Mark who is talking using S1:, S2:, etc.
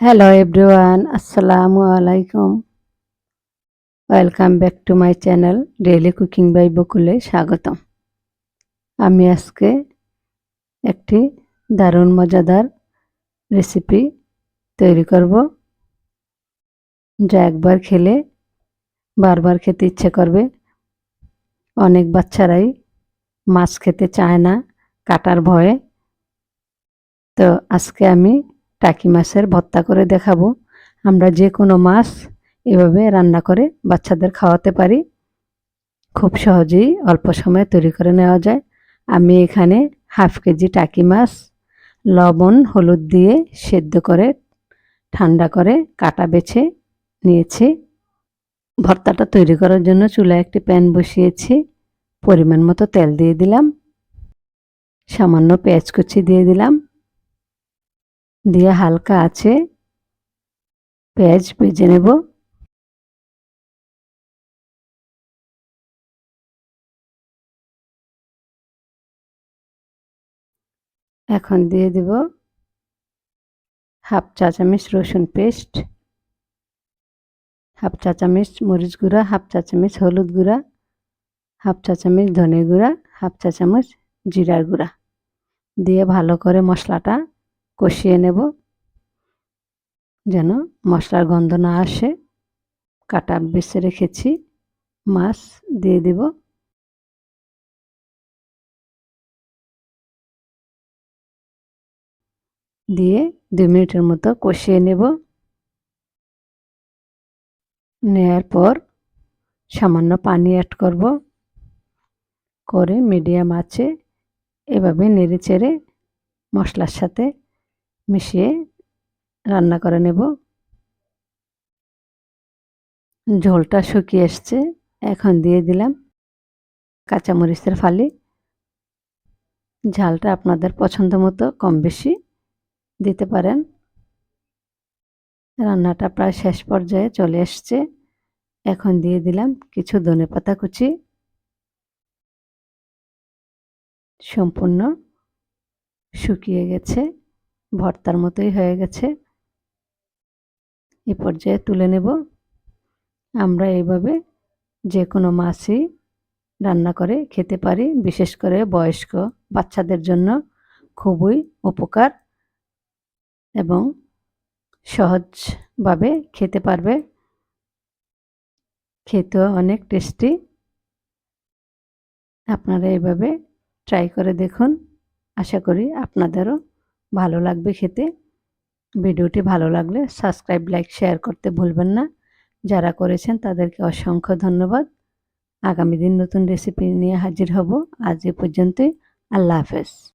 S1: Hello everyone আসসালামু আলাইকুম welcome back to my channel daily cooking by বকুলে স্বাগতম আমি আজকে একটি দারুণ মজাদার রেসিপি তৈরি করব, যা একবার খেলে বারবার খেতে ইচ্ছে করবে। অনেক বাচ্চারাই মাছ খেতে চায় না, কাটার ভয়ে। তো আজকে আমি টাকি মাছের ভর্তা করে দেখাবো। আমরা যে কোনো মাছ এভাবে রান্না করে বাচ্চাদের খাওয়াতে পারি। খুব সহজেই অল্প সময়ে তৈরি করে নেওয়া যায়। আমি এখানে হাফ কেজি টাকি মাছ, লবণ, হলুদ দিয়ে সেদ্ধ করে, ঠান্ডা করে কাটা বেছে নিয়েছি। ভর্তাটা তৈরি করার জন্য চুলায় একটি প্যান বসিয়েছি। পরিমাণ মতো তেল দিয়ে দিলাম। সামান্য পেঁয়াজ কুচি দিয়ে দিলাম। দিয়ে হালকা আছে। পেঁয়াজ ভেজে নেব। এখন দিয়ে দেব হাফ চা চামচ রসুন পেস্ট, হাফ চা চামচ মরিচ গুঁড়া, হাফ চা চামচ হলুদ গুঁড়া, হাফ চা চামচ ধনে গুঁড়া, হাফ চা চামচ জিরার গুঁড়া। দিয়ে ভালো করে মশলাটা কষিয়ে নেব, যেন মশলার গন্ধ না আসে। কাটা বেছে রেখেছি, মাছ দিয়ে দেব। দিয়ে দুই মিনিটের মতো কষিয়ে নেব। নেয়ার পর সামান্য পানি অ্যাড করব। করে মিডিয়াম আছে, এভাবে নেড়ে চেড়ে মশলার সাথে মিশিয়ে রান্না করে নেব। ঝোলটা শুকিয়ে এসছে, এখন দিয়ে দিলাম কাঁচামরিচের ফালি। ঝালটা আপনাদের পছন্দ মতো কম বেশি দিতে পারেন। রান্নাটা প্রায় শেষ পর্যায়ে চলে এসছে। এখন দিয়ে দিলাম কিছু ধনে পাতা কুচি। সম্পূর্ণ শুকিয়ে গেছে। ভর্তার মতোই হয়ে গেছে। এ পর্যায়ে তুলে নেব। আমরা এইভাবে যে কোনো মাছই রান্না করে খেতে পারি, বিশেষ করে বয়স্ক বাচ্চাদের জন্য খুবই উপকার এবং সহজভাবে খেতে পারবে। খেতেও অনেক টেস্টি। আপনারা এইভাবে ট্রাই করে দেখুন। আশা করি আপনাদেরও ভালো লাগবে খেতে। ভিডিওটি ভালো লাগলে সাবস্ক্রাইব, লাইক, শেয়ার করতে ভুলবেন না। যারা করেছেন তাদেরকে অসংখ্য ধন্যবাদ। আগামী দিন নতুন রেসিপি নিয়ে হাজির হব। আজ এ পর্যন্তই। আল্লাহ হাফেজ।